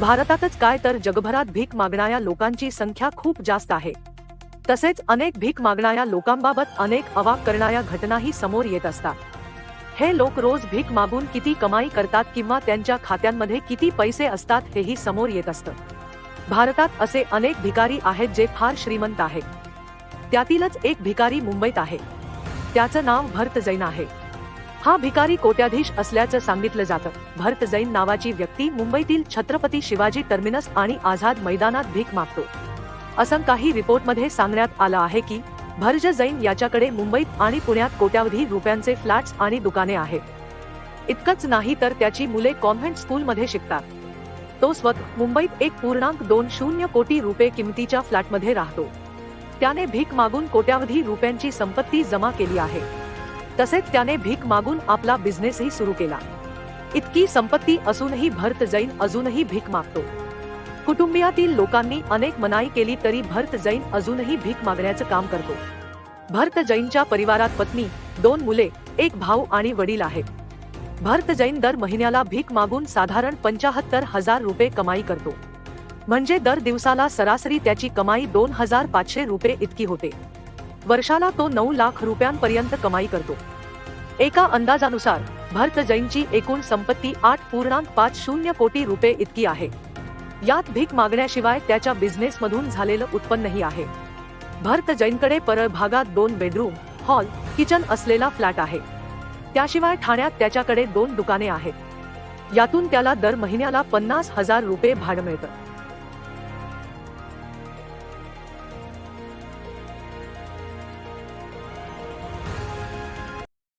भारतातच काय तर जगभरात भीक मागणाऱ्या लोकांची संख्या खूप जास्त आहे. तसेच अनेक भीक मागणाऱ्या लोकांबाबत अनेक अवाक करणाऱ्या घटनाही समोर येत असतात. हे लोक रोज भीक मागून किती कमाई करतात किंवा त्यांच्या खात्यांमध्ये किती पैसे असतात हेही समोर येत असतं. भारतात असे अनेक भिकारी आहेत जे फार श्रीमंत आहेत. त्यातीलच एक भिकारी मुंबईत आहे. त्याचं नाव भरत जैन आहे. हा भिकारी कोट्याधीश असल्याचं सांगितलं जातं. भरत जैन नावाची व्यक्ती मुंबईतील छत्रपती शिवाजी टर्मिनस आणि आझाद मैदानात भीक मागतो. असं काही रिपोर्टमध्ये सांगण्यात आलं आहे की भरज जैन याच्याकडे मुंबईत आणि पुण्यात कोट्यावधी रुपयांचे फ्लॅट्स आणि दुकाने आहेत. इतकंच नाही तर त्याची मुले कॉन्व्हेंट स्कूलमध्ये शिकतात. तो स्वतः मुंबईत एक पूर्णांक दोन शून्य कोटी रुपये किमतीच्या फ्लॅटमध्ये राहतो. त्याने भीक मागून कोट्यावधी रुपयांची संपत्ती जमा केली आहे. तसेच त्याने भीक मागून आपला बिझनेसही सुरू केला. इतकी संपत्ती असूनही भरत जैन अजूनही भीक मागतो. कुटुंबियातील लोकांनी अनेक मनाई केली तरी भरत जैन अजूनही भीक मागण्याचं काम करतो. भरत जैनच्या परिवारात पत्नी दोन मुले एक भाऊ आणि वडील आहेत. भरत जैन दर महिन्याला भीक मागून साधारण पंचाहत्तर हजार रुपये कमाई करतो. म्हणजे दर दिवसाला सरासरी त्याची कमाई दोन हजार पाचशे रुपये इतकी होते. वर्षाला तो नऊ लाख रुपयांपर्यंत कमाई करतो. एका अंदाजानुसार भरत जैनची एकूण संपत्ती आठ पूर्णांक पाच शून्य कोटी रुपये इतकी आहे. यात भीक मागण्याशिवाय त्याच्या बिझनेसमधून झालेलं उत्पन्नही आहे. भरत जैनकडे परळ भागात दोन बेडरूम हॉल किचन असलेला फ्लॅट आहे. त्याशिवाय ठाण्यात त्याच्याकडे दोन दुकाने आहेत. यातून त्याला दर महिन्याला पन्नास हजार रुपये भाडं मिळतं.